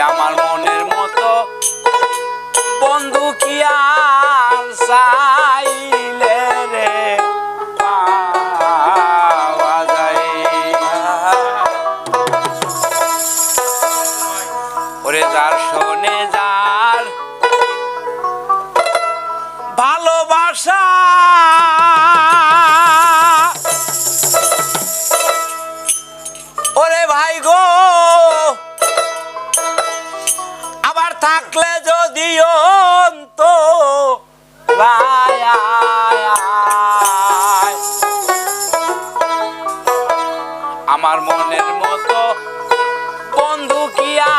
আমার মনের মতো। বন্ধু ওরে যার শোনে যার ভালোবাসা। ওরে ভাই গো। থাকলে যদি অন্ত আমার মনের মতো বন্ধু কিয়া